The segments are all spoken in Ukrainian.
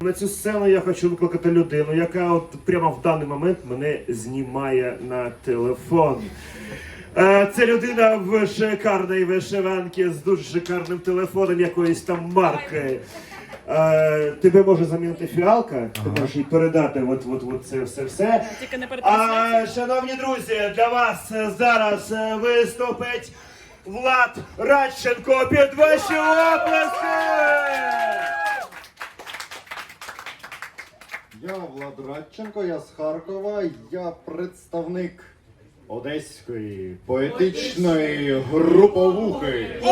На цю сцену я хочу викликати людину, яка от прямо в даний момент мене знімає на телефон. Е, Це людина в шикарній вишиванці з дуже шикарним телефоном якоїсь там марки. Е, Тебе може замінити фіалка, ти можеш їй передати от, от, от це все все. Тільки не А, шановні друзі, для вас зараз е, виступить Влад Радченко під ваші оплески! Я Влад Радченко, я з Харкова, я представник одеської поетичної груповухи. Ми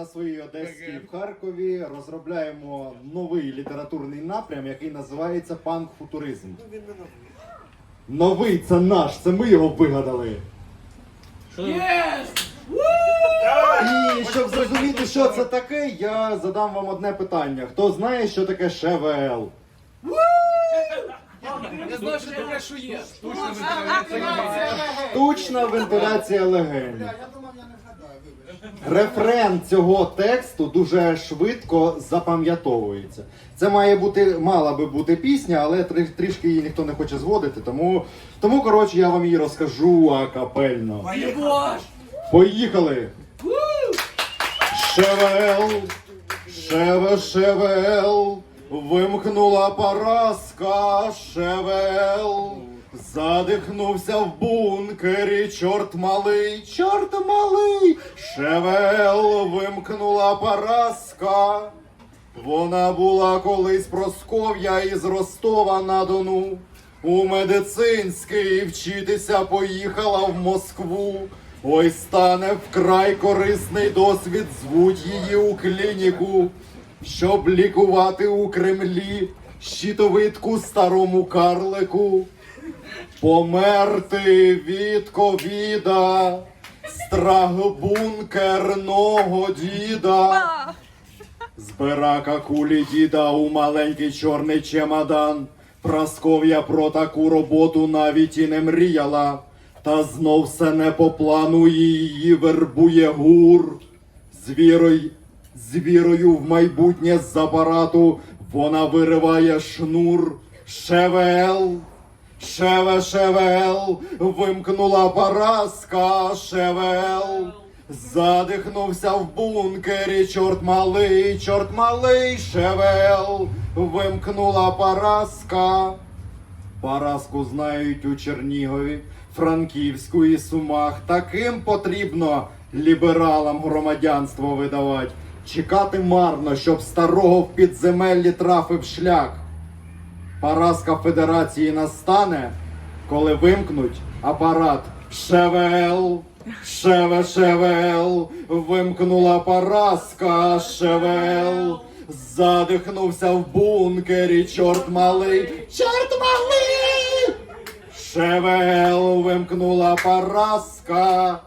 на своїй Одеській в Харкові розробляємо новий літературний напрям, який називається панк-футуризм. Новий це наш, це ми його вигадали. І щоб зрозуміти, що це таке, я задам вам одне питання. Хто знає, що таке ШВЛ? Я знаю, що таке, що. Штучна вентиляція легень. Рефрен цього тексту дуже швидко запам'ятовується. Це має бути, мала би бути пісня, але трі- трішки її ніхто не хоче зводити, тому, тому коротше, я вам її розкажу акапельно. Єбаш! Поїхали! ШВЛ, ШВ, ШВЛ, вимкнула поразка, ШВЛ, задихнувся в бункері, чорт малий, чорт малий, ШВЛ, вимкнула поразка. Вона була колись Просков'я із Ростова на Дону. У медицинський вчитися поїхала в Москву. Ой, стане вкрай корисний досвід, звуть її у клініку, щоб лікувати у Кремлі щитовидку старому карлику. Померти від ковіда, страх бункерного діда. Збирака кулі діда у маленький чорний чемодан. Прасков'я про таку роботу навіть і не мріяла. Та знов все не по плану її вербує гур. З вірою, з вірою в майбутнє з апарату вона вириває шнур. Шевел, шеве, шевел, вимкнула поразка, шевел. Задихнувся в бункері, чорт малий, чорт малий, шевел, вимкнула поразка. Поразку знають у Чернігові, Франківську і Сумах. Таким потрібно лібералам громадянство видавати. Чекати марно, щоб старого в підземеллі трафив шлях. Поразка Федерації настане, коли вимкнуть апарат ШВЛ. Шеве, шевел, вимкнула поразка, шевел, задихнувся в бункері, чорт малий, чорт малий, шевел, вимкнула поразка,